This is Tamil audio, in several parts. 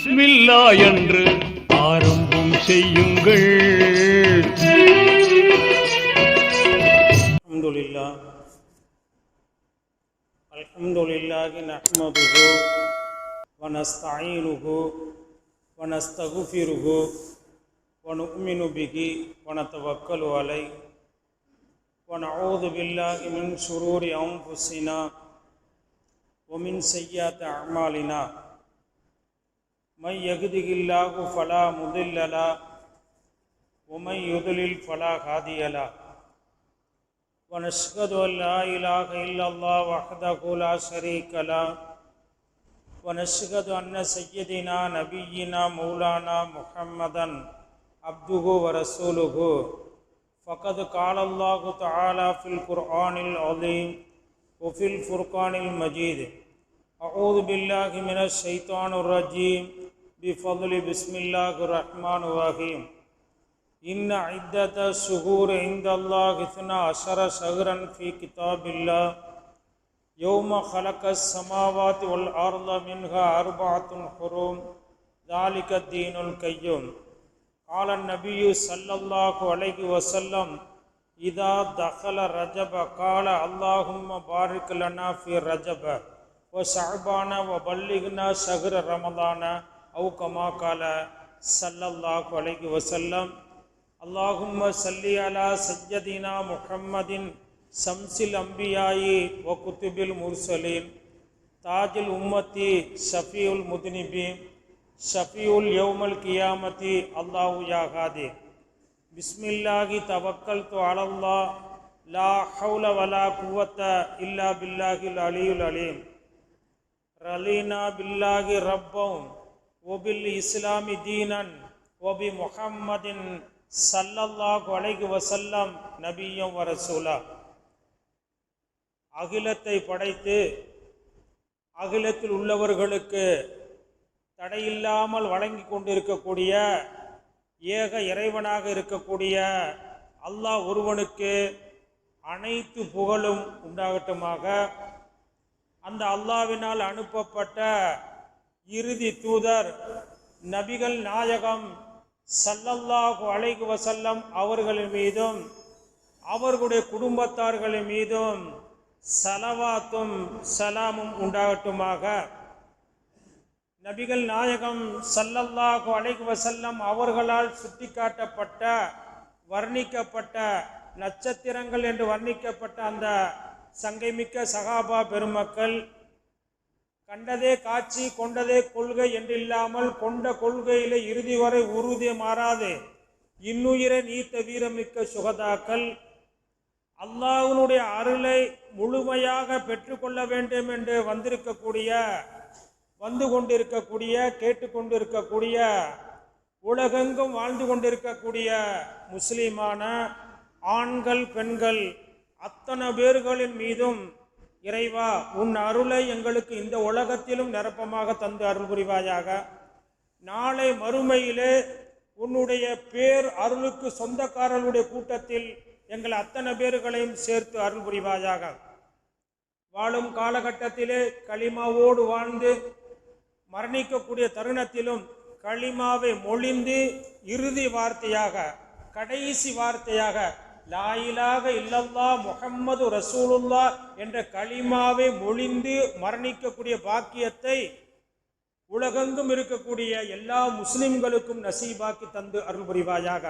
பிஸ்மில்லா என்று ஆரம்பம் செய்யுங்கள் الحمد لله الحمد لله نحمده ونستعينه ونستغفره ونؤمن به ونتوكل عليه ونعوذ بالله من شرور أنفسنا ومن سيئات أعمالنا من يهده الله فلا مضل له ومن يضلل فلا هادي له ونشهد أن لا إله إلا الله وحده لا شريك له ونشهد أن سيدنا نبينا مولانا محمدا عبده ورسوله فقد قال الله تعالى في القرآن العظيم وفي الفرقان المجيد أعوذ بالله من الشيطان الرجيم بفضل بسم الله الرحمن الرحيم إن عدة الشهور عند الله اثنا عشر شهرا في كتاب الله يوم خلق السماوات والأرض منها أربعة حرم ذلك الدين القيم قال النبي صلى الله عليه وسلم إذا دخل رجب قال اللهم بارك لنا في رجب وشعبان وبلغنا شهر رمضان أو كما قال صلى الله عليه وسلم اللهم صل على سيدنا محمد شمس الأنبياء وكتب المرسلين تاج الأمة شفيع المذنبين شفيع اليوم القيامة الله يا هادي بسم الله توكلت على الله لا حول ولا قوة إلا بالله العلي العليم رلينا بالله ஒபில் இஸ்லாமி தீனன் ஒபி முகம்மதின் சல்லல்லாஹ் அலைகு வசல்லாம் நபியம் வரசூலா அகிலத்தை படைத்து அகிலத்தில் உள்ளவர்களுக்கு தடையில்லாமல் வழங்கி கொண்டிருக்கக்கூடிய ஏக இறைவனாக இருக்கக்கூடிய அல்லாஹ் ஒருவனுக்கு அனைத்து புகழும் உண்டாகட்டுமாக அந்த அல்லாவினால் அனுப்பப்பட்ட இறுதி தூதர் நபிகள் நாயகம் சல்லல்லாஹு அலைகு வசல்லம் அவர்களின் மீதும் அவர்களுடைய குடும்பத்தார்களின் மீதும் சலவாத்தும் சலாமும் உண்டாகட்டுமாக. நபிகள் நாயகம் சல்லல்லாஹு அலைகு வசல்லம் அவர்களால் சுட்டிக்காட்டப்பட்ட வர்ணிக்கப்பட்ட நட்சத்திரங்கள் என்று வர்ணிக்கப்பட்ட அந்த சங்கைமிக்க சகாபா பெருமக்கள் கண்டதே காட்சி கொண்டதே கொள்கை என்றில்லாமல் கொண்ட கொள்கையிலே இறுதி வரை உறுதி மாறாது. இன்னுயிரை நீத்த வீரமிக்க சுகதாக்கள். அல்லாஹ்வினுடைய அருளை முழுமையாக பெற்றுக்கொள்ள வேண்டும் என்று வந்திருக்கக்கூடிய வந்து கொண்டிருக்கக்கூடிய கேட்டுக்கொண்டிருக்கக்கூடிய உலகெங்கும் வாழ்ந்து கொண்டிருக்கக்கூடிய முஸ்லீமான ஆண்கள் பெண்கள் அத்தனை பேர்களின் மீதும் இறைவா உன் அருளை எங்களுக்கு இந்த உலகத்திலும் நிரப்பமாக தந்து அருள் புரிவாயாக. நாளை மறுமையிலே உன்னுடைய பேர் அருளுக்கு சொந்தக்காரர்களுடைய கூட்டத்தில் எங்கள் அத்தனை பேர்களையும் சேர்த்து அருள் புரிவாயாக. வாழும் காலகட்டத்திலே களிமாவோடு வாழ்ந்து மரணிக்கக்கூடிய தருணத்திலும் களிமாவை மொழிந்து இறுதி வார்த்தையாக கடைசி வார்த்தையாக லாயிலாக இல்லல்லா முகம்மது ரசூலுல்லா என்ற களிமாவை மொழிந்து மரணிக்கக்கூடிய பாக்கியத்தை உலகெங்கும் இருக்கக்கூடிய எல்லா முஸ்லிம்களுக்கும் நசீபாக்கி தந்து அருள் புரிவாயாக.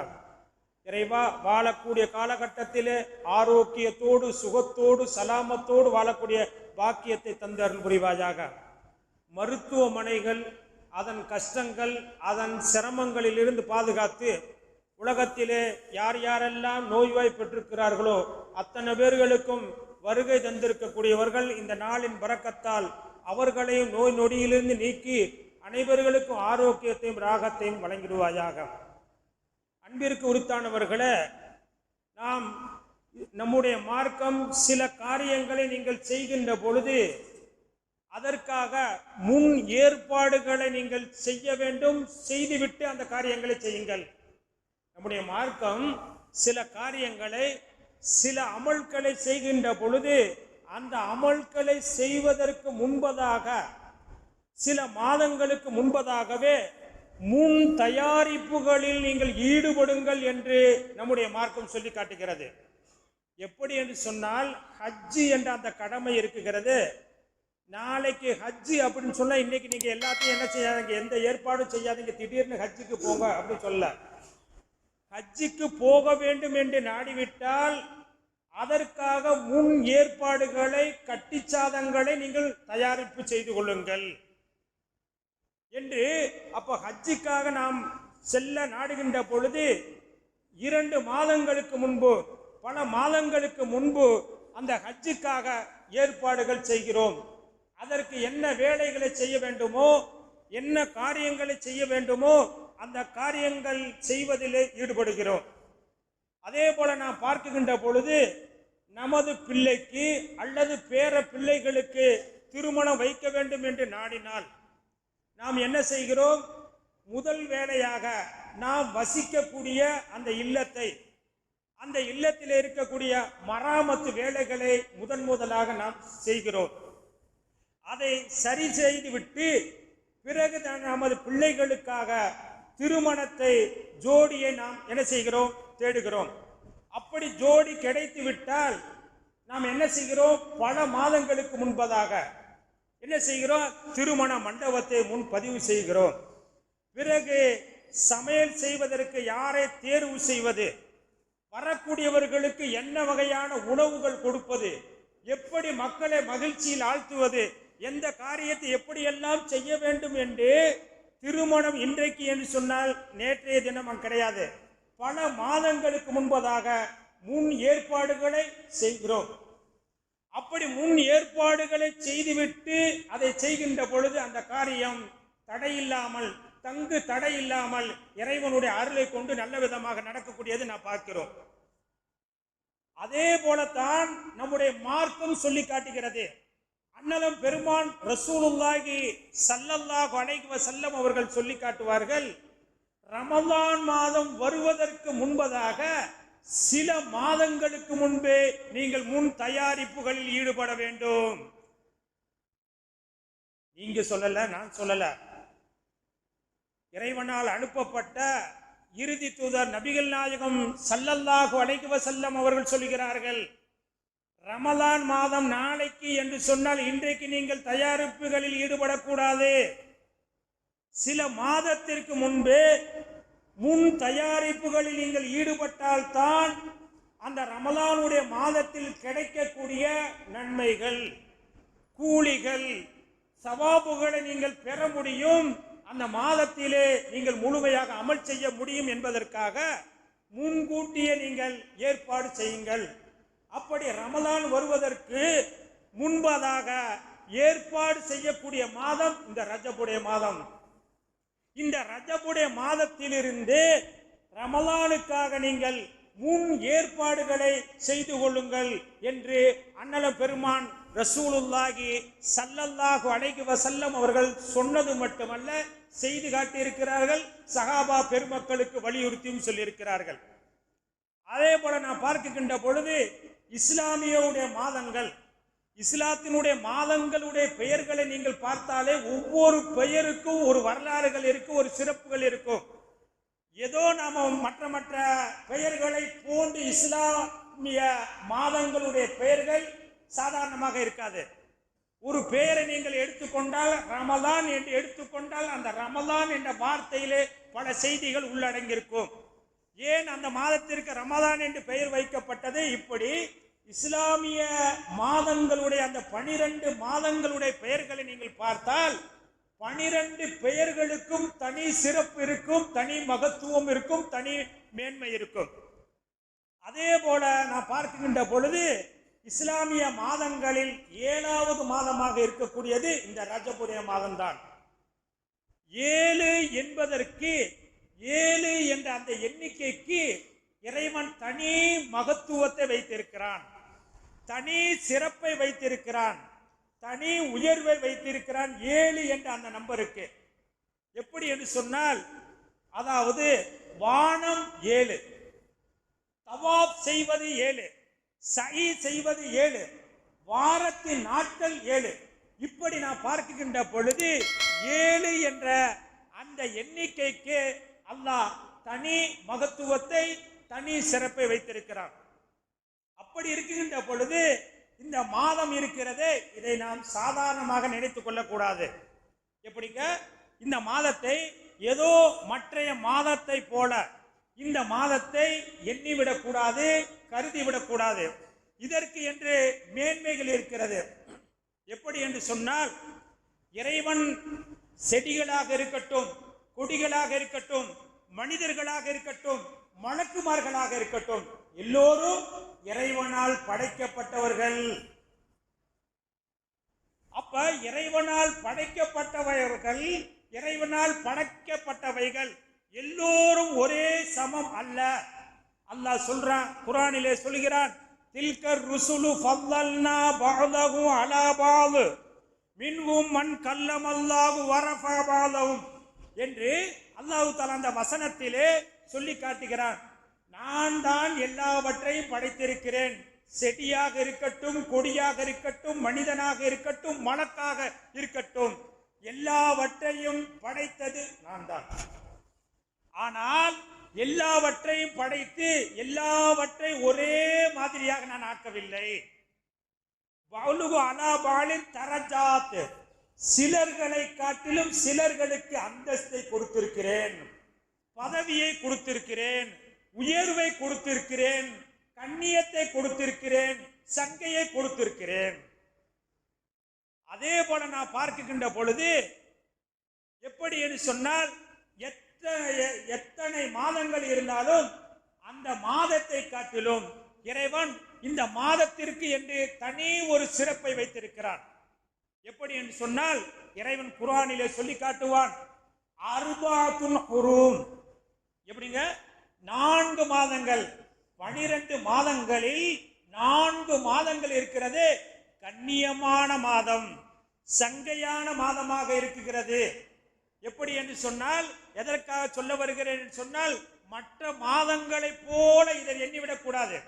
இறைவா வாழக்கூடிய காலகட்டத்திலே ஆரோக்கியத்தோடு சுகத்தோடு சலாமத்தோடு வாழக்கூடிய பாக்கியத்தை தந்து அருள் புரிவாயாக. மருத்துவமனைகள் அதன் கஷ்டங்கள் அதன் சிரமங்களிலிருந்து பாதுகாத்து உலகத்திலே யார் யாரெல்லாம் நோய்வாய்ப்பட்டிருக்கிறார்களோ அத்தனை பேர்களுக்கும் வருகை தந்திருக்கக்கூடியவர்கள் இந்த நாளின் பறக்கத்தால் அவர்களையும் நோய் நொடியிலிருந்து நீக்கி அனைவர்களுக்கும் ஆரோக்கியத்தையும் ராகத்தையும் வழங்கிடுவாயாக. அன்பிற்கு உரித்தானவர்களே நாம் நம்முடைய மார்க்கம் சில காரியங்களை நீங்கள் செய்கின்ற பொழுது அதற்காக முன் ஏற்பாடுகளை நீங்கள் செய்ய வேண்டும் செய்துவிட்டு அந்த காரியங்களை செய்யுங்கள். நம்முடைய மார்க்கம் சில காரியங்களை சில அமல்களை செய்கின்ற பொழுது அந்த அமல்களை செய்வதற்கு முன்பதாக சில மாதங்களுக்கு முன்பதாகவே முன் தயாரிப்புகளில் நீங்கள் ஈடுபடுங்கள் என்று நம்முடைய மார்க்கம் சொல்லி காட்டுகிறது. எப்படி என்று சொன்னால் ஹஜ்ஜி என்ற அந்த கடமை இருக்குகிறது. நாளைக்கு ஹஜ்ஜி அப்படின்னு சொன்னால் இன்னைக்கு நீங்கள் எல்லாத்தையும் என்ன செய்யாதீங்க எந்த ஏற்பாடும் செய்யாதீங்க திடீர்னு ஹஜ்ஜுக்கு போங்க அப்படின்னு சொல்ல. ஹஜ்ஜுக்கு போக வேண்டும் என்று நாடிவிட்டால் அதற்காக முன் ஏற்பாடுகளை கட்டிச்சாதங்களை நீங்கள் தயாரிப்பு செய்து கொள்ளுங்கள். என்று அப்ப ஹஜ்ஜுக்காக நாம் செல்ல நாடுகின்ற பொழுது இரண்டு மாதங்களுக்கு முன்பு பல மாதங்களுக்கு முன்பு அந்த ஹஜ்ஜுக்காக ஏற்பாடுகள் செய்கிறோம். அதற்கு என்ன வேலைகளை செய்ய வேண்டுமோ என்ன காரியங்களை செய்ய வேண்டுமோ அந்த காரியங்கள் செய்வதிலே ஈடுபடுகிறோம். அதே போல நாம் பார்க்குகின்ற பொழுது நமது பிள்ளைக்கு அல்லது பேர பிள்ளைகளுக்கு திருமணம் வைக்க வேண்டும் என்று நாடினால் நாம் என்ன செய்கிறோம்? முதல் வேலையாக நாம் வசிக்கக்கூடிய அந்த இல்லத்தை அந்த இல்லத்தில் இருக்கக்கூடிய மராமத்து வேலைகளை முதன் முதலாக நாம் செய்கிறோம். அதை சரி செய்துவிட்டு பிறகு நமது பிள்ளைகளுக்காக திருமணத்தை ஜோடியை நாம் என்ன செய்கிறோம்? தேடுகிறோம். அப்படி ஜோடி கிடைத்து விட்டால் நாம் என்ன செய்கிறோம்? பல மாதங்களுக்கு முன்பதாக என்ன செய்கிறோம்? திருமண மண்டபத்தை முன் பதிவு செய்கிறோம். பிறகு சமையல் செய்வதற்கு யாரை தேர்வு செய்வது? வரக்கூடியவர்களுக்கு என்ன வகையான உணவுகள் கொடுப்பது? எப்படி மக்களை மகிழ்ச்சியில் ஆழ்த்துவது? எந்த காரியத்தை எப்படியெல்லாம் செய்ய வேண்டும் என்று திருமணம் இன்றைக்கு என்று சொன்னால் நேற்றைய தினம் கிடையாது. பல மாதங்களுக்கு முன்பதாக முன் ஏற்பாடுகளை செய்கிறோம். அப்படி முன் ஏற்பாடுகளை செய்துவிட்டு அதை செய்கின்ற பொழுது அந்த காரியம் தடையில்லாமல் தங்கு தடையில்லாமல் இறைவனுடைய அருளை கொண்டு நல்ல விதமாக நடக்கக்கூடியது நான் பார்க்கிறோம். அதே போலத்தான் நம்முடைய மார்க்கம் சொல்லி காட்டுகிறது. அன்னலம் பெருமான் ரசூலுல்லாஹி சல்லல்லாஹு அலைஹி வஸல்லம் அவர்கள் சொல்லி காட்டுவார்கள் ரமலான் மாதம் வருவதற்கு முன்பதாக சில மாதங்களுக்கு முன்பே நீங்கள் முன் தயாரிப்புகளில் ஈடுபட வேண்டும். நீங்க சொல்லல நான் சொல்லல. இறைவனால் அனுப்பப்பட்ட இறுதி தூதர் நபிகள் நாயகம் சல்லல்லாஹு அலைஹி வஸல்லம் அவர்கள் சொல்கிறார்கள் ரமலான் மாதம் நாளைக்கு என்று சொன்னால் இன்றைக்கு நீங்கள் தயாரிப்புகளில் ஈடுபடக்கூடாது. சில மாதத்திற்கு முன்பே முன் தயாரிப்புகளில் நீங்கள் ஈடுபட்டால் தான் அந்த ரமலானுடைய மாதத்தில் கிடைக்கக்கூடிய நன்மைகள் கூலிகள் சவாபுகளை நீங்கள் பெற முடியும். அந்த மாதத்திலே நீங்கள் முழுமையாக அமல் செய்ய முடியும் என்பதற்காக முன்கூட்டியே நீங்கள் ஏற்பாடு செய்யுங்கள். அப்படி ரமலான் வருவதற்கு முன்பதாக ஏற்பாடு செய்யக்கூடிய மாதம் இந்த ரஜபுடைய மாதம். இந்த ரஜபுடைய மாதத்திலிருந்து ரமலானுக்காக நீங்கள் முன் ஏற்பாடுகளை செய்து கொள்ளுங்கள் என்று அண்ணல பெருமான் ரசூலுல்லாகி சல்லல்லாஹு அலைஹி வசல்லம் அவர்கள் சொன்னது மட்டுமல்ல செய்து காட்டியிருக்கிறார்கள் சகாபா பெருமக்களுக்கு வலியுறுத்தியும் சொல்லியிருக்கிறார்கள். அதே போல நான் பார்க்கின்ற பொழுது இஸ்லாமியவுடைய மாதங்கள் இஸ்லாத்தினுடைய மாதங்களுடைய பெயர்களை நீங்கள் பார்த்தாலே ஒவ்வொரு பெயருக்கும் ஒரு வரலாறுகள் இருக்கும் ஒரு சிறப்புகள் இருக்கும். ஏதோ நாம மற்ற மற்ற பெயர்களை போன்று இஸ்லாமிய மாதங்களுடைய பெயர்கள் சாதாரணமாக இருக்காது. ஒரு பெயரை நீங்கள் எடுத்துக்கொண்டால் ரமலான் என்று எடுத்துக்கொண்டால் அந்த ரமலான் என்ற வார்த்தையிலே பல செய்திகள் உள்ளடங்கியிருக்கும். ஏன் அந்த மாதத்திற்கு ரமலான் என்று பெயர் வைக்கப்பட்டது? இப்படி இஸ்லாமிய மாதங்களுடைய அந்த பனிரெண்டு மாதங்களுடைய பெயர்களை நீங்கள் பார்த்தால் பனிரெண்டு பெயர்களுக்கும் தனி சிறப்பு இருக்கும் தனி மகத்துவம் இருக்கும் தனி மேன்மை இருக்கும். அதே போல நான் பார்க்கின்ற பொழுது இஸ்லாமிய மாதங்களில் ஏழாவது மாதமாக இருக்கக்கூடியது இந்த ரஜபுரிய மாதம்தான். ஏழு என்பதற்கு ஏழு என்ற அந்த எண்ணிக்கைக்கு இறைவன் தனி மகத்துவத்தை வைத்திருக்கிறான். தனி சிறப்பை வைத்திருக்கிறான். தனி உயர்வை வைத்திருக்கிறான். ஏழு என்ற அந்த நம்பருக்கு. எப்படி என்று சொன்னால் அதாவது வானம் ஏழு. தவாப் செய்வது ஏழு. சை செய்வது ஏழு. வாரத்தின் நாட்கள் ஏழு. இப்படி நான் பார்க்கின்ற பொழுது ஏழு என்ற அந்த எண்ணிக்கைக்கு அல்லாஹ் தனி மகத்துவத்தை தனி சிறப்பை வைத்திருக்கிறார். அப்படி இருக்கின்ற பொழுது இந்த மாதம் இருக்கிறதே இதை நாம் சாதாரணமாக நினைத்துக் கொள்ளக்கூடாது. எப்படிங்க? இந்த மாதத்தை ஏதோ மற்றைய மாதத்தை போல இந்த மாதத்தை எண்ணிவிடக்கூடாது கருதி விடக்கூடாது இதற்கு என்று மேன்மைகள் இருக்கிறது. எப்படி என்று சொன்னால் இறைவன் செடிகளாக இருக்கட்டும் கொடிகளாக இருக்கட்டும் மனிதர்களாக இருக்கட்டும் மணக்குமார்களாக இருக்கட்டும். எல்லோரும் இறைவனால் படைக்கப்பட்டவர்கள். அப்ப இறைவனால் படைக்கப்பட்டவர்கள் இறைவனால் படைக்கப்பட்டவைகள் எல்லோரும் ஒரே சமம் அல்ல. அல்லாஹ் சொல்றான் குரானிலே சொல்கிறான் தில்கர் ருசுலு ஃபல்லல்னா பஅதஹு அலா பஅது மின்ஹும் மன் கல்லமல்லாஹு வரஃபா பஅதஹும் என்று அல்லாஹ் தஆலா அந்த வசனத்திலே சொல்லி காட்டுகிறான். நான் தான் எல்லாவற்றையும் படைத்திருக்கிறேன். செடியாக இருக்கட்டும் கொடியாக இருக்கட்டும் மனிதனாக இருக்கட்டும் மலக்காக இருக்கட்டும் எல்லாவற்றையும் படைத்தது நான் தான். ஆனால் எல்லாவற்றையும் படைத்து எல்லாவற்றை ஒரே மாதிரியாக நான் ஆக்கவில்லை. அலாபாலின் தரஜாத் சிலர்களை காட்டிலும் சிலர்களுக்கு அந்தஸ்தை கொடுத்திருக்கிறேன். பதவியை கொடுத்திருக்கிறேன் உயர்வை கொடுத்திருக்கிறேன் கண்ணியத்தை கொடுத்திருக்கிறேன் சங்கையை கொடுத்திருக்கிறேன். அதே போல நான் பார்க்கின்ற பொழுது எப்படி என்று சொன்னால் எத்தனை எத்தனை மாதங்கள் இருந்தாலும் அந்த மாதத்தை காட்டிலும் இறைவன் இந்த மாதத்திற்கு என்று தனி ஒரு சிறப்பை வைத்திருக்கிறான். எப்படி என்று சொன்னால் இறைவன் குரானிலே சொல்லி காட்டுவான் அருபாத்துன் குரூன் எப்படிங்க? நான்கு மாதங்கள். பனிரெண்டு மாதங்களில் நான்கு மாதங்கள் இருக்கிறது. கண்ணியமான மாதம். சங்கையான மாதமாக இருக்குகிறது. எப்படி என்று சொன்னால் எதற்காக சொல்ல வருகிறேன் என்று சொன்னால் மற்ற மாதங்களைப் போல இதை எண்ணிவிடக் கூடாது.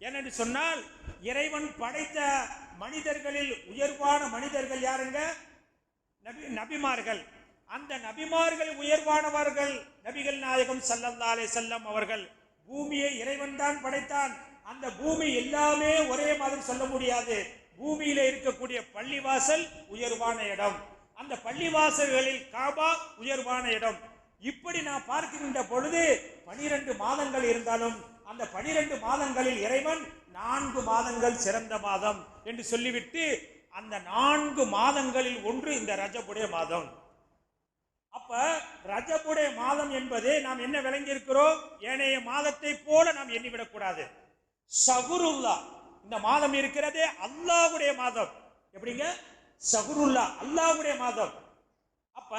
ஏனென்று சொன்னால் இறைவன் படைத்த மனிதர்களில் உயர்வான மனிதர்கள் யாருங்க? நபி நபிமார்கள். அந்த நபிமார்கள் உயர்வானவர்கள் நபிகள் நாயகம் சல்லல்லாலே செல்லம் அவர்கள் பூமியை இறைவன் தான் படைத்தான். அந்த பூமி எல்லாமே ஒரே மாதிரி சொல்ல முடியாது. பூமியில இருக்கக்கூடிய பள்ளிவாசல் உயர்வான இடம். அந்த பள்ளிவாசல்களில் காபா உயர்வான இடம். இப்படி நான் பார்க்கின்ற பொழுது பனிரெண்டு மாதங்கள் இருந்தாலும் அந்த பனிரெண்டு மாதங்களில் இறைவன் நான்கு மாதங்கள் சிறந்த மாதம் என்று சொல்லிவிட்டு அந்த நான்கு மாதங்களில் ஒன்று இந்த ரஜபுடைய மாதம். அப்ப ரஜபுடைய மாதம் என்பது நாம் என்ன விளங்கி இருக்கிறோம் ஏனைய மாதத்தை போல நாம் எண்ணிவிடக் கூடாது சகுருல்லா. இந்த மாதம் இருக்கிறதே அல்லாஹ்வுடைய மாதம். எப்படிங்க? சகுருல்லா அல்லாஹுடைய மாதம். அப்ப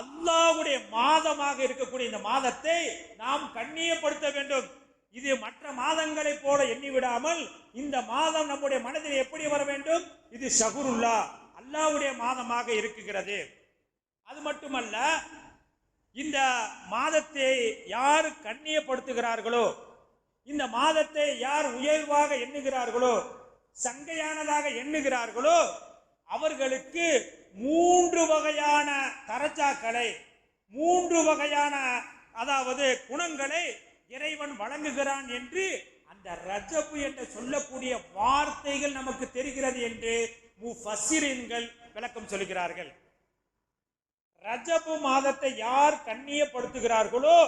அல்லாஹ்வுடைய மாதமாக இருக்கக்கூடிய இந்த மாதத்தை நாம் கண்ணியப்படுத்த வேண்டும். இது மற்ற மாதங்களைப் போல எண்ணி விடாமல் இந்த மாதம் நம்முடைய மனதில் எப்படி வர வேண்டும்? இது சகுருல்லா அல்லாவுடைய மாதமாக இருக்குகிறது. அது மட்டுமல்ல இந்த மாதத்தை யார் கண்ணியப்படுத்துகிறார்களோ இந்த மாதத்தை யார் உயர்வாக எண்ணுகிறார்களோ சங்கையானதாக எண்ணுகிறார்களோ அவர்களுக்கு மூன்று வகையான தரச்சாக்களை மூன்று வகையான அதாவது குணங்களை இறைவன் வழங்குகிறான் என்று அந்த ரஜபு என்று சொல்லக்கூடிய வார்த்தைகள் நமக்கு தெரிகிறது என்று முஃபசிரின்கள் விளக்கம் சொல்கிறார்கள். ரஜபு மாதத்தை யார் கண்ணியப்படுத்துகிறார்களோ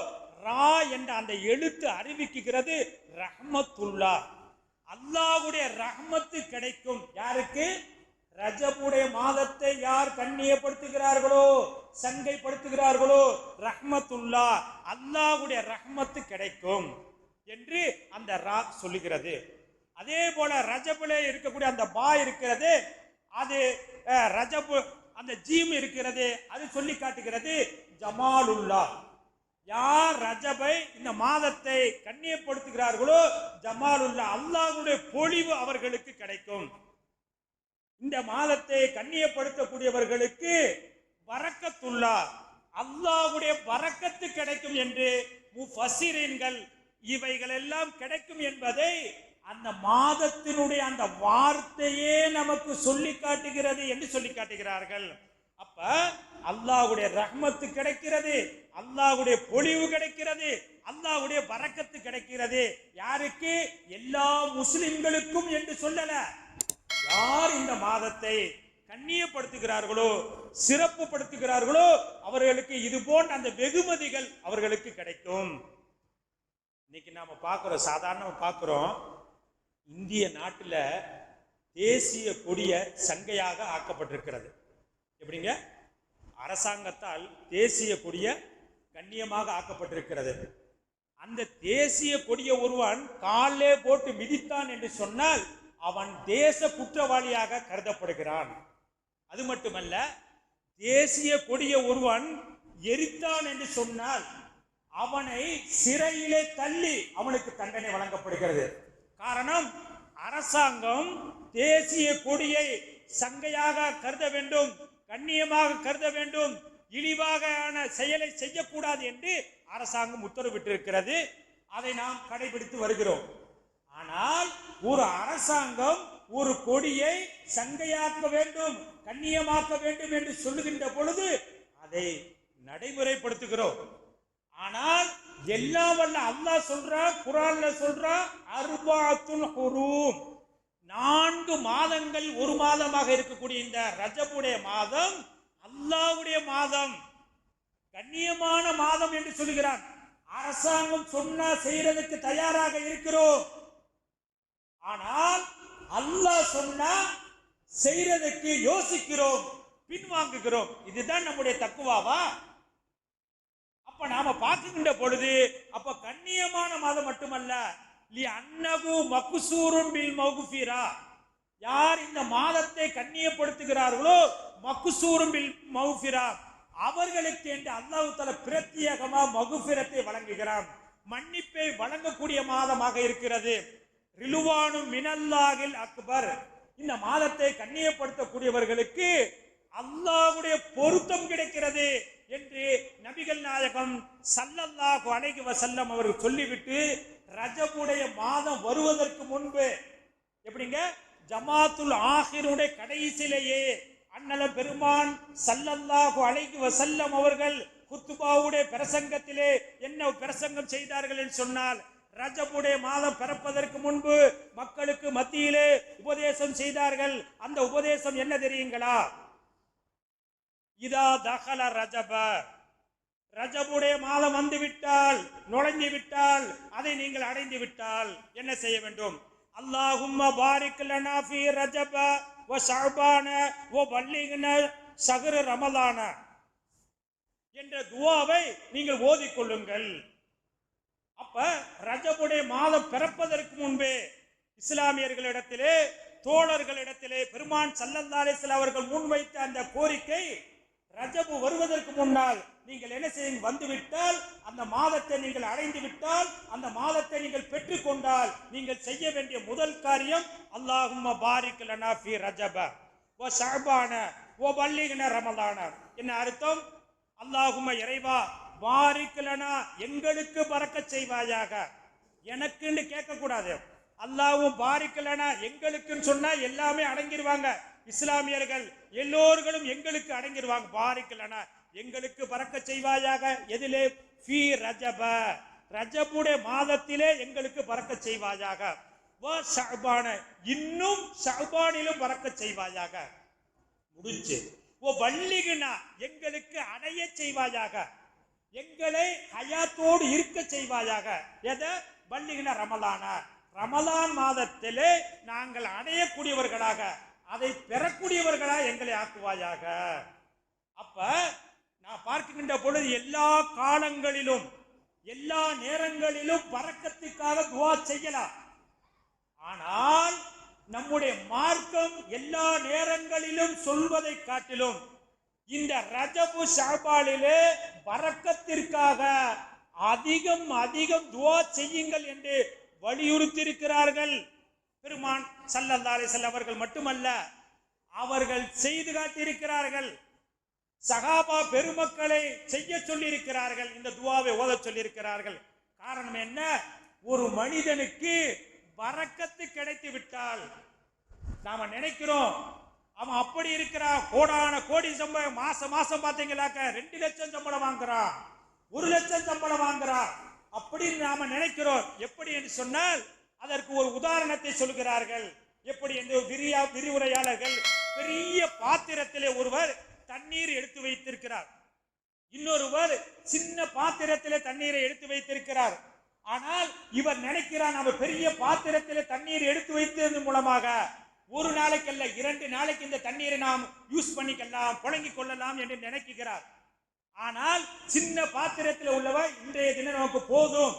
ரா என்ற அந்த எழுத்து அறிவிக்குகிறது ரஹ்மத்துல்லா. அல்லாஹ்வுடைய ரஹ்மத்து கிடைக்கும். யாருக்கு? ரஜபுடைய மாதத்தை யார் கண்ணியப்படுத்துகிறார்களோ சங்கைப்படுத்துகிறார்களோ ரஹ்மத்துல்லா. அல்லாஹுடைய ரஹ்மத்து கிடைக்கும் என்று அந்த ரா சொல்லுகிறது. அதே போல ரஜபுல இருக்கக்கூடிய அந்த பா இருக்கிறது அது ரஜபு அந்த ஜீம் இருக்கிறது அது சொல்லி காட்டுகிறது ஜமாலுல்லா. யார் ரஜபை இந்த மாதத்தை கண்ணியப்படுத்துகிறார்களோ ஜமாலுல்லா அல்லாஹுடைய பொழிவு அவர்களுக்கு கிடைக்கும். இந்த மாதத்தை கண்ணியப்படுத்தக்கூடியவர்களுக்கு வரக்கத்துள்ளா அல்லாஹுடைய வரக்கத்து கிடைக்கும் என்று முஃபசிரீன்கள் இவைகள் எல்லாம் கிடைக்கும் என்பதை அந்த மாதத்தினுடைய அந்த வார்த்தையே நமக்கு சொல்லி காட்டுகிறது என்று சொல்லி காட்டுகிறார்கள். அப்ப அல்லாஹுடைய ரஹ்மத்து கிடைக்கிறது அல்லாஹுடைய பொழிவு கிடைக்கிறது அல்லாஹ்வுடைய வரக்கத்து கிடைக்கிறது. யாருக்கு? எல்லா முஸ்லிம்களுக்கும் என்று சொல்லல. யார் இந்த மாதத்தை கண்ணியப்படுத்துகிறார்களோ சிறப்புப்படுத்துகிறார்களோ அவர்களுக்கு இது போன்ற அந்த வெகுமதிகள் அவர்களுக்கு கிடைக்கும். இன்னைக்கு நாம பார்க்கிறோம் சாதாரண பார்க்கிறோம் இந்திய நாட்டில் தேசிய கொடிய சங்கையாக ஆக்கப்பட்டிருக்கிறது. எப்படிங்க? அரசாங்கத்தால் தேசிய கொடிய கண்ணியமாக ஆக்கப்பட்டிருக்கிறது. அந்த தேசிய கொடிய ஒருவன் காலே போட்டு மிதித்தான் என்று சொன்னால் அவன் தேச குற்றவாளியாக கருதப்படுகிறான். அது மட்டுமல்ல தேசிய கொடிய ஒருவன் எரித்தான் என்று சொன்னால் அவனை சிறையிலே தள்ளி அவனுக்கு தண்டனை வழங்கப்படுகிறது. காரணம் அரசாங்கம் தேசிய கொடியை சங்கையாக கருத வேண்டும் கண்ணியமாக கருத வேண்டும் இழிவான செயலை செய்யக்கூடாது என்று அரசாங்கம் உத்தரவிட்டிருக்கிறது. அதை நாம் கடைபிடித்து வருகிறோம். ஆனால் ஒரு அரசாங்கம் ஒரு கொடியை சங்கையாக்க வேண்டும் கண்ணியமாக்க வேண்டும் என்று சொல்லுகின்ற பொழுது அதை நடைமுறைப்படுத்துகிறோம். ஆனால் எல்லாம் வல்ல அல்லாஹ் சொல்றா குரான்ல சொல்றா அருபாத்துல் ஹுரூம். நான்கு மாதங்கள் ஒரு மாதமாக இருக்கக்கூடிய இந்த ரஜபுடைய மாதம் அல்லாஹ்வுடைய மாதம். கண்ணியமான மாதம் என்று சொல்கிறான் அரசாங்கம் சொன்னா செய்யறதுக்கு தயாராக இருக்கிறோம். ஆனால் அல்லாஹ் சொன்னா செய்யறதுக்கு யோசிக்கிறோம் பின்வாங்குகிறோம். இதுதான் நம்முடைய தக்குவாவா? அப்ப நாம பார்க்கின்ற பொழுது அப்ப கண்ணியமான மாதம் மட்டுமல்ல லி அன்னகு மக்குசூரும் பில் மௌகுஃபிரா யார் இந்த மாதத்தை கண்ணியப்படுத்துகிறார்களோ மக்குசூரும் பில் மௌஃபிரா. அவர்களுக்கு என்று அல்லாஹ் தல பிரத்யேகமா மகுஃபிரத்தை வழங்குகிறான். மன்னிப்பை வழங்கக்கூடிய மாதமாக இருக்கிறது. ரிலுவானும் மினல்லாகில் அக்பர். இந்த மாதத்தை கண்ணியப்படுத்தக்கூடியவர்களுக்கு அல்லாஹ்வுடைய பொருத்தம் கிடைக்கிறது. என்று நபிகள் நாயகம் சல்லல்லாஹு அலைஹி வசல்லம் அவர்கள் சொல்லிவிட்டு ரஜபுடைய மாதம் வருவதற்கு முன்பு எப்படிங்க? ஜமாத்துல் ஆஹிருடைய கடைசியிலேயே அண்ணல பெருமான் சல்லல்லாஹு அலைஹி வசல்லம் அவர்கள் குத்துபாவுடைய பிரசங்கத்திலே என்ன பிரசங்கம் செய்தார்கள் என்று சொன்னால் ரஜபுடைய மாதம் பிறப்பதற்கு முன்பு மக்களுக்கு மத்தியிலே உபதேசம் செய்தார்கள். அந்த உபதேசம் என்ன தெரியுங்களா? இதா தகல ரஜப. ரஜபுடைய மாதம் வந்து விட்டால் நுழைந்து விட்டால் அதை நீங்கள் அடைந்து விட்டால் என்ன செய்ய வேண்டும்? அல்லாஹும்ம பாரிக்கலனா ஃபி ரஜப வ ஷஅபான வ பல்லிகன ஷஹ்ர ரமலான என்ற துவாவை நீங்கள் ஓதிக்கொள்ளுங்கள் அப்ப ரஜபுடைய மாதம் பிறப்பதற்கு முன்பே இஸ்லாமியர்களிடத்திலே தோழர்களிடத்திலே பெருமான் சல்லல்லா அலிஸ்லாம் அவர்கள் முன்வைத்த அந்த கோரிக்கை ரஜபு வருவதற்கு முன்னால் நீங்கள் என்ன செய்யுங்க வந்துவிட்டால் அந்த மாதத்தை நீங்கள் அடைந்து விட்டால் அந்த மாதத்தை நீங்கள் பெற்றுக்கொண்டால் நீங்கள் செய்ய வேண்டிய முதல் காரியம் அல்லாஹும்ம பாரிக்கலனா ஃபி ரஜப. ஓ ஷஅபான ஓ பல்லிகன ரமலான. என்ன அர்த்தம்? அல்லாஹும்ம இறைவா பாரிக்கலனா எங்களுக்கு பறக்கச் செய்வாயாக. எனக்குன்னு கேட்கக்கூடாது. அல்லாவும் பாரிக்கலனா எங்களுக்குன்னு சொன்னா எல்லாமே அடங்கிடுவாங்க இஸ்லாமியர்கள் எல்லோர்களும் எங்களுக்கு அடங்கிடுவாங்க. பாரிக்கலனா எங்களுக்கு பறக்க செய்வாயாக. எதிலே ஃபீ ரஜப. ரஜபுடைய மாதத்திலே எங்களுக்கு பறக்க செய்வாயாக. வ ஷஅபான. இன்னும் ஷஅபானிலும் பறக்க செய்வாயாக. முடிஞ்சு. ஓ வள்ளிகுனா எங்களுக்கு அடைய செய்வாயாக. எங்களை ஹயாத்தோடு இருக்க செய்வாயாக. எதை? வள்ளிகுனா ரமலான. ரமலான் மாதத்திலே நாங்கள் அடையக்கூடியவர்களாக. அதை பெறக்கூடியவர்களா எங்களை ஆக்குவாயாக? அப்ப நான் பார்க்கின்ற பொழுது எல்லா காலங்களிலும் எல்லா நேரங்களிலும் பறக்கத்துக்காக துவா செய்யலாம். ஆனால் நம்முடைய மார்க்கம் எல்லா நேரங்களிலும் சொல்வதை காட்டிலும் இந்த ரஜபு ஷாபாலிலே பறக்கத்திற்காக அதிகம் அதிகம் துவா செய்யுங்கள் என்று வலியுறுத்தியிருக்கிறார்கள். பெருமான் சல்லல்லா அலிசல்ல அவர்கள் மட்டுமல்ல அவர்கள் செய்து காட்டியிருக்கிறார்கள். சகாபா பெருமக்களை செய்ய சொல்லியிருக்கிறார்கள். இந்த துவாவை ஓத சொல்லியிருக்கிறார்கள். காரணம் என்ன? ஒரு மனிதனுக்கு வரக்கத்து கிடைத்து விட்டால் நாம நினைக்கிறோம் அவன் அப்படி இருக்கிறா கோடான கோடி சம்பளம் மாசம் மாசம் பாத்தீங்களாக்க ரெண்டு லட்சம் சம்பளம் வாங்குறான் ஒரு லட்சம் சம்பளம் வாங்குறான். அப்படின்னு நாம நினைக்கிறோம். எப்படி என்று சொன்னால் அதற்கு ஒரு உதாரணத்தை சொல்கிறார்கள் எப்படி என்று விரியா விரிவுரையாளர்கள் பெரிய பாத்திரத்திலே ஒருவர் தண்ணீர் எடுத்து வைத்திருக்கிறார். இன்னொருவர் சின்ன பாத்திரத்திலே தண்ணீரை எடுத்து வைத்திருக்கிறார். ஆனால் இவர் நினைக்கிறார் நம்ம பெரிய பாத்திரத்திலே தண்ணீர் எடுத்து வைத்தது மூலமாக ஒரு நாளைக்கு அல்ல இரண்டு நாளைக்கு இந்த தண்ணீரை நாம் யூஸ் பண்ணிக்கலாம் புழங்கிக் கொள்ளலாம் என்று நினைக்கிறார். ஆனால் சின்ன பாத்திரத்தில் உள்ளவர் இன்றைய தினம் நமக்கு போதும்.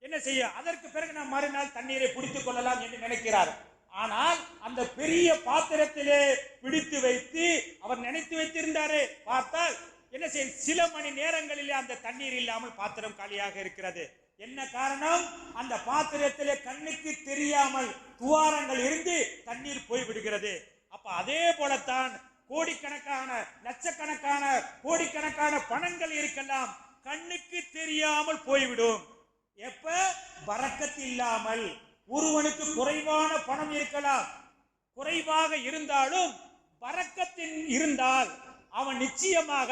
என்ன செய்ய? அதற்கு பிறகு நாம் மறுநாள் தண்ணீரை பிடித்துக் கொள்ளலாம் என்று நினைக்கிறார். ஆனால் அந்த பெரிய பாத்திரத்திலே பிடித்து வைத்து அவர் நினைத்து வைத்திருந்தாரே. பார்த்தால் என்ன செய்ய? சில மணி நேரங்களிலே அந்த தண்ணீர் இல்லாமல் பாத்திரம் காலியாக இருக்கிறது. என்ன காரணம்? அந்த பாத்திரத்திலே கண்ணுக்கு தெரியாமல் துவாரங்கள் இருந்து தண்ணீர் போய்விடுகிறது. அப்ப அதே போலத்தான் கோடிக்கணக்கான லட்சக்கணக்கான கோடிக்கணக்கான பணங்கள் இருக்கலாம். கண்ணுக்கு தெரியாமல் போய்விடும். எப்ப? பறக்கத்து இல்லாமல். ஒருவனுக்கு குறைவான பணம் இருக்கலாம். குறைவாக இருந்தாலும் பறக்கத்தின் இருந்தால் அவன் நிச்சயமாக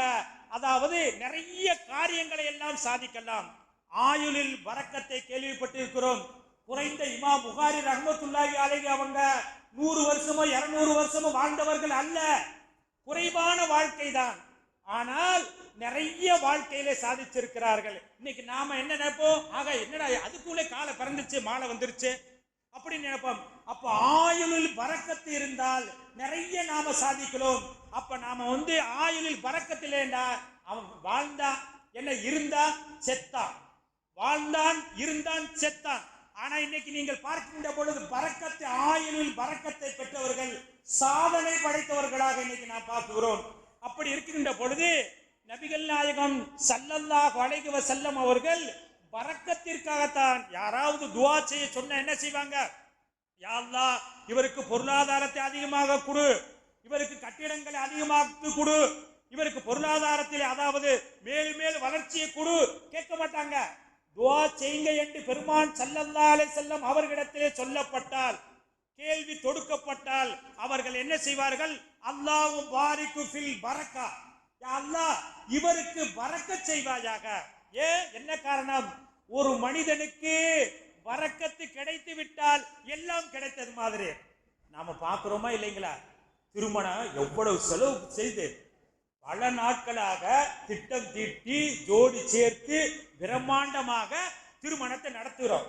அதாவது நிறைய காரியங்களை எல்லாம் சாதிக்கலாம். ஆயுளில் வரக்கத்தை கேள்விப்பட்டிருக்கிறோம். குறைந்த இமா புகாரி ரஹமத்துல்லாஹி அலைஹி அவங்க நூறு வருஷமோ இருநூறு வருஷமோ வாழ்ந்தவர்கள் அல்ல. குறைவான வாழ்க்கை தான் ஆனால் நிறைய வாழ்க்கையில சாதிச்சிருக்கிறார்கள். இன்னைக்கு நாம என்ன நினைப்போம்? ஆக என்னடா அதுக்குள்ளே காலை பிறந்துச்சு மாலை வந்துருச்சு அப்படின்னு நினைப்போம். அப்ப ஆயுளில் பறக்கத்து இருந்தால் நிறைய நாம சாதிக்கலாம் அப்ப நாம வந்து ஆயுளில் பறக்கத்திலேண்டா அவன் வாழ்ந்தா என்ன இருந்தா செத்தான். வாழ்ந்தான் இருந்தான் செத்தான். ஆனா இன்னைக்கு நீங்கள் பார்க்கின்ற பொழுது பறக்கத்தை ஆயுளில் பறக்கத்தை பெற்றவர்கள் சாதனை படைத்தவர்களாக இன்னைக்கு நாம் பார்க்கிறோம். அப்படி இருக்கின்ற பொழுது நபிகள் நாயகம் சல்லல்லாஹு அலைஹி செல்லம் அவர்கள் பறக்கத்திற்காகத்தான் யாராவது துவா செய்ய சொன்ன என்ன செய்வாங்க? யாழ்லா இவருக்கு பொருளாதாரத்தை அதிகமாக கொடு இவருக்கு கட்டிடங்களை அதிகமாக கொடு இவருக்கு பொருளாதாரத்தில் அதாவது மேலும் மேல் வளர்ச்சியை கொடு. கேட்க மாட்டாங்க. துவா செய்யுங்க என்று பெருமான் சல்லல்லாலே செல்லம் அவர்களிடத்திலே சொல்லப்பட்டால் கேள்வி தொடுக்கப்பட்டால் அவர்கள் என்ன செய்வார்கள்? அல்லாவும் பாரிக்கு ஃபில் பரக்கா. அல்லாஹ் இவருக்கு பறக்க செய்வாயாக. ஏ என்ன காரணம்? ஒரு மனிதனுக்கு வரக்கத்து கிடைத்து விட்டால் எல்லாம் கிடைத்தது மாதிரி. நாம பார்க்கிறோமா இல்லைங்களா? திருமணம் எவ்வளவு செலவு செய்து பல நாட்களாக திட்டம் தீட்டி ஜோடி சேர்த்து பிரம்மாண்டமாக திருமணத்தை நடத்துகிறோம்.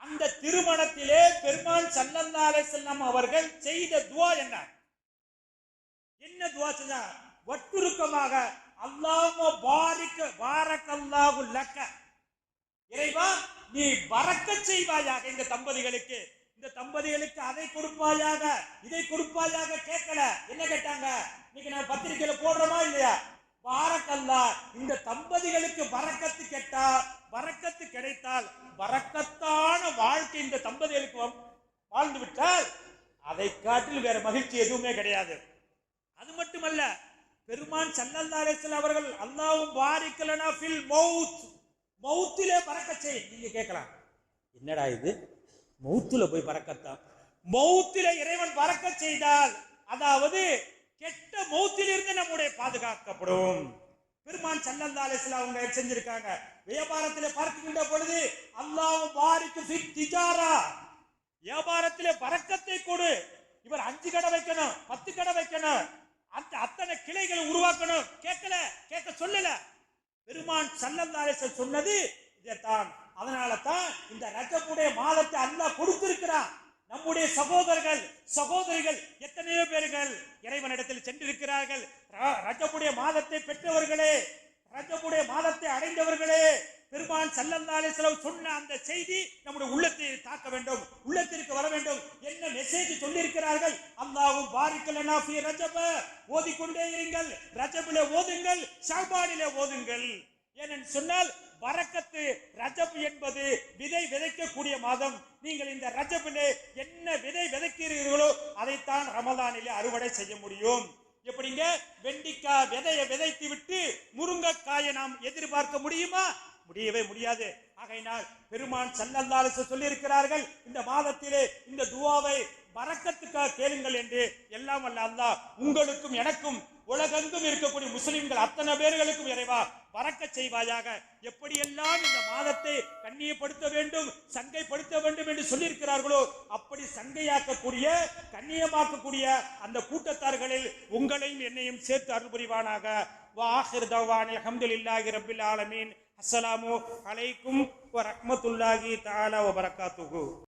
அந்த திருமணத்திலே பெருமான் சல்லல்லா செல்லம் அவர்கள் செய்த துவா என்ன? என்ன துவா செஞ்சா? வட்டுருக்கமாக அல்லாம பாரிக்க பாரக்கல்லாஹு லக்க. இறைவா நீ பறக்க செய்வாயாக இந்த தம்பதிகளுக்கு. இந்த தம்பதிகளுக்கு அதை கொடுப்பாயாக இதை கொடுப்பாயாக கேட்கல. என்ன கேட்டாங்க? இன்னைக்கு நான் பத்திரிகையில போடுறோமா இல்லையா? பாரக்கல்லா இந்த தம்பதிகளுக்கு வரக்கத்து கேட்டா வரக்கத்து கிடைத்தால் வரக்கத்தான வாழ்க்கை இந்த தம்பதிகளுக்கு வாழ்ந்து விட்டால் அதை காட்டில் வேற மகிழ்ச்சி எதுவுமே கிடையாது. அது மட்டுமல்ல பெருமான் சல்லல்லா அவர்கள் அல்லாவும் பாரிக்கலனா ஃபில் மௌத் மௌத்திலே பறக்க செய். நீங்க கேட்கலாம். என்னடா இது? மவுத்துல போய் பறக்கத்தான். மவுத்தில இறைவன் பறக்க செய்தால் அதாவது கெட்ட மௌத்திலிருந்து நம்முடைய பாதுகாக்கப்படும். பெருமான் சல்லல்லா அவங்க செஞ்சிருக்காங்க? வியாபாரத்தில் பார்க்கின்ற பொழுது அல்லாவும் பாரிக்கு ஃபித் திஜாரா. வியாபாரத்திலே பறக்கத்தை கொடு. இவர் அஞ்சு கடை வைக்கணும் பத்து கடை வைக்கணும். அந்த அத்தனை கிளைகளை உருவாக்கணும். கேட்கல கேட்க சொல்லல. பெருமான் சல்லல்லாஹு சொன்னது இதைத்தான். அதனால தான் இந்த ரஜபுடைய மாதத்தை அல்லாஹ் கொடுத்திருக்கிறான். நம்முடைய சகோதரர்கள் சகோதரிகள் எத்தனையோ பேர்கள் இறைவனிடத்தில் சென்றிருக்கிறார்கள். ரஜப்புடைய மாதத்தை பெற்றவர்களே ரஜபுடைய மாதத்தை அடைந்தவர்களே பெருமான் சல்லந்தாலே செலவு சொன்ன அந்த செய்தி நம்முடைய உள்ளத்தை தாக்க வேண்டும் உள்ளத்திற்கு வர வேண்டும் என்ன மெசேஜ் சொல்லியிருக்கிறார்கள்? அல்லாவும் பாரிக்கலனா ஃபீ ரஜப. ஓதிக்கொண்டே இருங்கள் ரஜபில ஓதுங்கள் ஷாபானிலே ஓதுங்கள். ஏனென்று சொன்னால் வரக்கத்து ரஜப் என்பது விதை விதைக்கக்கூடிய மாதம். நீங்கள் இந்த ரஜபிலே என்ன விதை விதைக்கிறீர்களோ அதைத்தான் ரமதானிலே அறுவடை செய்ய முடியும். எப்படிங்க? வெண்டிக்காய் விதையை விதைத்து விட்டு முருங்கைக்காயை நாம் எதிர்பார்க்க முடியுமா? முடியவே முடியாது. ஆகையினால் பெருமான் சல்லல்லாஹு சொல்லியிருக்கிறார்கள் இந்த மாதத்திலே இந்த துவாவை பறக்கத்துக்காக கேளுங்கள் என்று. எல்லாம் அல்ல அல்லா உங்களுக்கும் எனக்கும் உலகெங்கும் இருக்கக்கூடிய முஸ்லிம்கள் அத்தனை பேர்களுக்கும் இறைவா பறக்க செய்வாயாக. எப்படியெல்லாம் இந்த மாதத்தை கண்ணியப்படுத்த வேண்டும் சங்கைப்படுத்த வேண்டும் என்று சொல்லியிருக்கிறார்களோ அப்படி சங்கையாக்கக்கூடிய கண்ணியமாக்கக்கூடிய அந்த கூட்டத்தார்களில் உங்களையும் என்னையும் சேர்த்து அருள் புரிவானாக வாஹிர் தவான் அஹமதுல்லாஹி ரபில் ஆலமீன். அஸ்ஸலாமு அலைக்கும் வ தாலா தஆலா